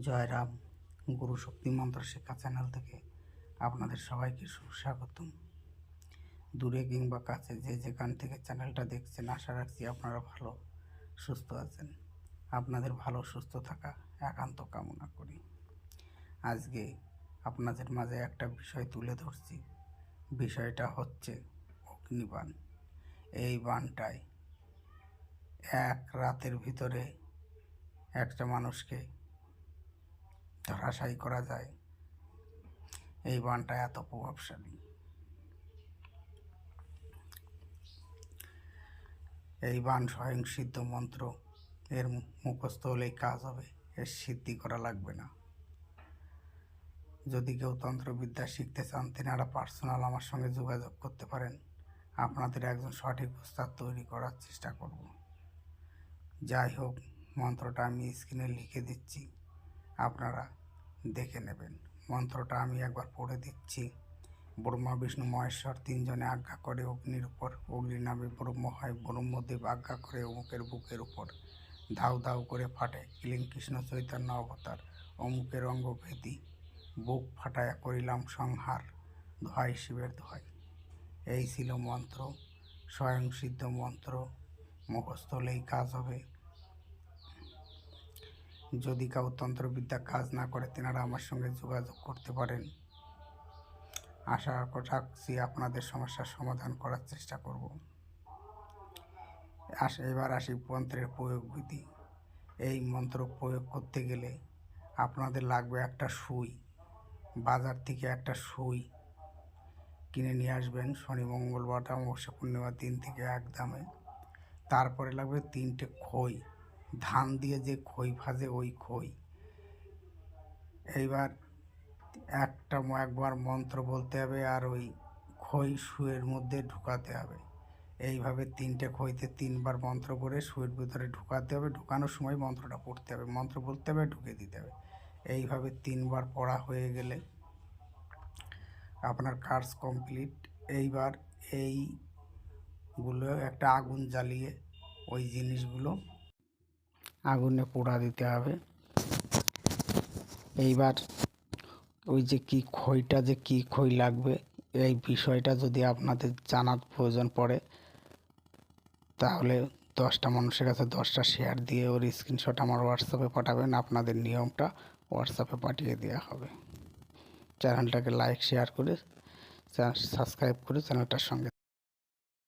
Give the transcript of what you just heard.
জয়রাম গুরু শক্তি মন্ত্র শিক্ষা চ্যানেল থেকে আপনাদের সবাইকে সুস্বাগতম। দূরে কিংবা কাছে যে যেখান থেকে চ্যানেলটা দেখছেন, আশা রাখছি আপনারা ভালো, সুস্থ আছেন। আপনাদের ভালো, সুস্থ থাকা, একান্ত কামনা করি। আজকে আপনাদের মাঝে একটা বিষয় তুলে ধরছি। বিষয়টা হচ্ছে অগ্নিবাণ। এই বাণটায় এক রাতের ভিতরে একটা মানুষকে ধরাশায়ী করা যায়। এই বানটা এত প্রভাবশালী। এই বান স্বয়ং সিদ্ধ মন্ত্র এর মুখস্থ হলেই কাজ হবে, এর সিদ্ধি করা লাগবে না। যদি কেউ তন্ত্রবিদ্যা শিখতে চান তেনারা পার্সোনাল আমার সঙ্গে যোগাযোগ করতে পারেন। আপনাদের একজন সঠিক উস্তাদ তৈরি করার চেষ্টা করব। যাই হোক, মন্ত্রটা আমি স্ক্রিনে লিখে দিচ্ছি। আপনারা দেখে নেবেন। মন্ত্রটা আমি একবার পড়ে দিচ্ছি ব্রহ্মা, বিষ্ণু, মহেশ্বর তিনজনে আজ্ঞা করে অগ্নির উপর। অগ্নি নামে ব্রহ্ম হয়, ব্রহ্মদেব আজ্ঞা করে অমুকের বুকের উপর। ধাউ ধাউ করে ফাটে কিলিং কৃষ্ণ চৈতন্য অবতার। অমুকের অঙ্গভেদি। বুক ফাটায়া করিলাম সংহার দোহাই শিবের দোহাই এই ছিল মন্ত্র। স্বয়ং সিদ্ধ মন্ত্র। মুখস্থলেই কাজ হবে। যদি কাউ তন্ত্রবিদ্যা কাজ না করে, তেনারা আমার সঙ্গে যোগাযোগ করতে পারেন। আশা রাখছি আপনাদের সমস্যার সমাধান করার চেষ্টা করব। আস, এবার আসি মন্ত্রের প্রয়োগ বিধি। এই মন্ত্র প্রয়োগ করতে গেলে আপনাদের লাগবে একটা সুই, বাজার থেকে একটা সুই কিনে নিয়ে আসবেন শনি, মঙ্গলবার, অমাবস্যা পূর্ণিমার দিন থেকে এক দামে। তারপরে লাগবে তিনটে খই। ধান দিয়ে যে খই ভাজে, ওই খই। এইবার একটা একবার মন্ত্র বলতে হবে আর ওই খই শুয়ের মধ্যে ঢুকাতে হবে। এইভাবে তিনটে খইতে তিনবার মন্ত্র করে শুয়ের ভিতরে ঢুকাতে হবে। ঢুকানোর সময় মন্ত্রটা পড়তে হবে। মন্ত্র বলতে হবে ঢুকে দিতে হবে। এইভাবে তিনবার পড়া হয়ে গেলে আপনার কাজ কমপ্লিট। এইবার এইগুলো একটা আগুন জ্বালিয়ে ওই জিনিসগুলো আগুনে পোড়া দিতে হবে। এইবার ওই যে কি খইটা যে কি খই লাগবে, এই বিষয়টা যদি আপনাদের জানার প্রয়োজন পড়ে, তাহলে দশটা মানুষের কাছে দশটা শেয়ার দিয়ে ওর স্ক্রিনশট আমার হোয়াটসঅ্যাপে পাঠাবেন, আপনাদের নিয়মটা হোয়াটসঅ্যাপে পাঠিয়ে দেওয়া হবে। চ্যানেলটাকে লাইক শেয়ার করে সাবস্ক্রাইব করে চ্যানেলটার সঙ্গে